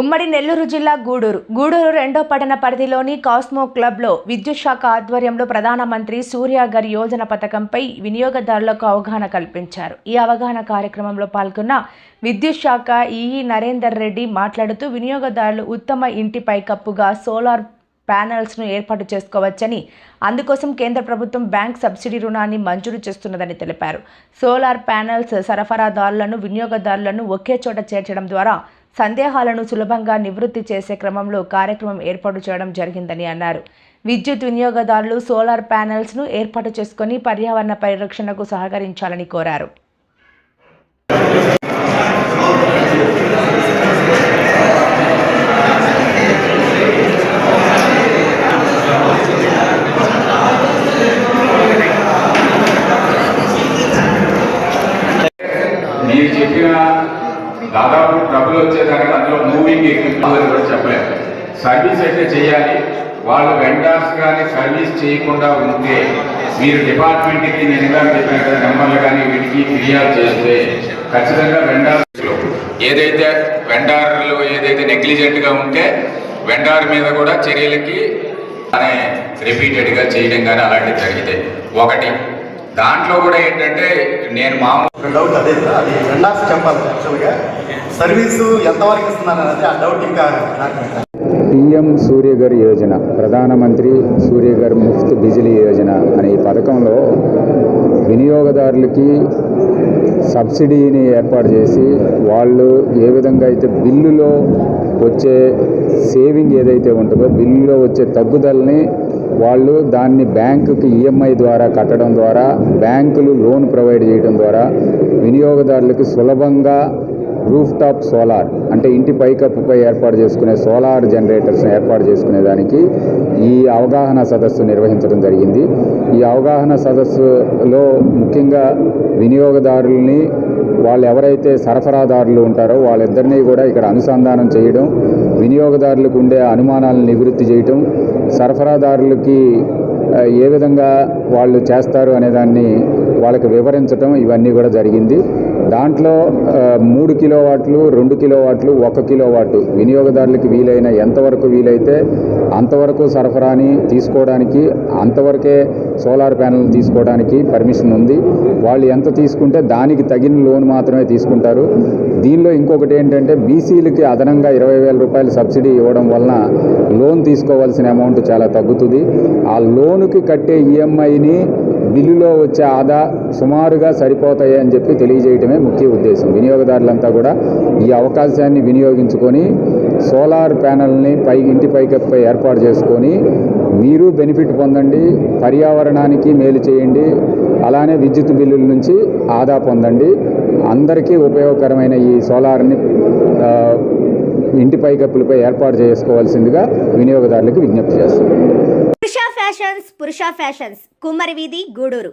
ఉమ్మడి నెల్లూరు జిల్లా గూడూరు. గూడూరు రెండో పట్టణ పరిధిలోని కాస్మో క్లబ్లో విద్యుత్ శాఖ ఆధ్వర్యంలో ప్రధానమంత్రి సూర్యాగర్ యోజన పథకంపై వినియోగదారులకు అవగాహన కల్పించారు. ఈ అవగాహన కార్యక్రమంలో పాల్గొన్న విద్యుత్ శాఖ ఈఈ నరేందర్ రెడ్డి మాట్లాడుతూ వినియోగదారులు ఉత్తమ ఇంటి పైకప్పుగా సోలార్ ప్యానెల్స్ను ఏర్పాటు చేసుకోవచ్చని అందుకోసం కేంద్ర ప్రభుత్వం బ్యాంక్ సబ్సిడీ రుణాన్ని మంజూరు చేస్తున్నదని తెలిపారు. సోలార్ ప్యానెల్స్ సరఫరాదారులను వినియోగదారులను ఒకే చోట చేర్చడం ద్వారా సందేహాలను సులభంగా నివృత్తి చేసే క్రమంలో కార్యక్రమం ఏర్పాటు చేయడం జరిగిందని అన్నారు. విద్యుత్ వినియోగదారులు సోలార్ ప్యానెల్స్ను ఏర్పాటు చేసుకొని పర్యావరణ పరిరక్షణకు సహకరించాలని కోరారు మీరు చెప్పిన దాదాపు డబ్బులు వచ్చేదానికి అందులో మూవింగ్ ఎక్విప్మెంట్ అని కూడా చెప్పలేదు. సర్వీస్ అయితే చేయాలి. వాళ్ళు వెండర్స్ కానీ సర్వీస్ చేయకుండా ఉంటే మీరు డిపార్ట్మెంట్కి నేను ఇందాక చెప్పిన కదా నెంబర్లు కానీ వీటికి ఫిర్యాదు చేస్తే ఖచ్చితంగా వెండార్స్లో ఏదైతే వెండార్లు ఏదైతే నెగ్లిజెంట్గా ఉంటే వెండార్ మీద కూడా చర్యలకి అనే రిపీటెడ్గా చేయడం కానీ అలాంటివి జరిగితే. ఒకటి దాంట్లో కూడా ఏంటంటే నేను మామూలు డౌట్ అదే అది రెండాస్ చెప్పాలి యాక్చువల్గా సర్వీసు ఎంతవరకు ఇస్తున్నారు అనేది ఆ డౌట్ ఇంకా నాకు పిఎం సూర్యఘర్ యోజన ప్రధానమంత్రి సూర్యఘర్ ముఫ్త్ బిజిలీ యోజన అనే ఈ పథకంలో వినియోగదారులకి సబ్సిడీని ఏర్పాటు చేసి వాళ్ళు ఏ విధంగా అయితే బిల్లులో వచ్చే సేవింగ్ ఏదైతే ఉంటుందో బిల్లులో వచ్చే తగ్గుదలని వాళ్ళు దాన్ని బ్యాంకుకి ఈఎంఐ ద్వారా కట్టడం ద్వారా బ్యాంకులు లోన్ ప్రొవైడ్ చేయడం ద్వారా వినియోగదారులకు సులభంగా రూఫ్ టాప్ సోలార్ అంటే ఇంటి పైకప్పుపై ఏర్పాటు చేసుకునే సోలార్ జనరేటర్స్ని ఏర్పాటు చేసుకునే దానికి ఈ అవగాహన సదస్సు నిర్వహించడం జరిగింది. ఈ అవగాహన సదస్సులో ముఖ్యంగా వినియోగదారుల్ని వాళ్ళు ఎవరైతే సరఫరాదారులు ఉంటారో వాళ్ళిద్దరినీ కూడా ఇక్కడ అనుసంధానం చేయడం వినియోగదారులకు ఉండే అనుమానాలను నివృత్తి చేయటం సరఫరాదారులకి ఏ విధంగా వాళ్ళు చేస్తారు అనేదాన్ని వాళ్ళకి వివరించటం ఇవన్నీ కూడా జరిగింది. దాంట్లో మూడు కిలో వాట్లు రెండు కిలో వాట్లు ఒక కిలో వాటు వినియోగదారులకి వీలైన ఎంతవరకు వీలైతే అంతవరకు సరఫరాని తీసుకోవడానికి అంతవరకే సోలార్ ప్యానెల్ తీసుకోవడానికి పర్మిషన్ ఉంది. వాళ్ళు ఎంత తీసుకుంటే దానికి తగిన లోన్ మాత్రమే తీసుకుంటారు. దీనిలో ఇంకొకటి ఏంటంటే బీసీలకి అదనంగా ఇరవై వేల రూపాయలు సబ్సిడీ ఇవ్వడం వలన లోన్ తీసుకోవాల్సిన అమౌంట్ చాలా తగ్గుతుంది. ఆ లోనుకి కట్టే ఈఎంఐని బిల్లులో వచ్చే ఆదా సుమారుగా సరిపోతాయి అని చెప్పి తెలియజేయటమే ముఖ్య ఉద్దేశం. వినియోగదారులంతా కూడా ఈ అవకాశాన్ని వినియోగించుకొని సోలార్ ప్యానల్ని పై ఇంటి పైకప్పై ఏర్పాటు చేసుకొని మీరు బెనిఫిట్ పొందండి పర్యావరణానికి మేలు చేయండి అలానే విద్యుత్ బిల్లుల నుంచి ఆదా పొందండి. అందరికీ ఉపయోగకరమైన ఈ సోలార్ని ఇంటి పైకప్పులపై ఏర్పాటు చేసుకోవాల్సిందిగా వినియోగదారులకు విజ్ఞప్తి చేస్తున్నాం. పురుష ఫ్యాషన్స్ పురుష ఫ్యాషన్స్ కుమ్మరి వీధి గూడూరు.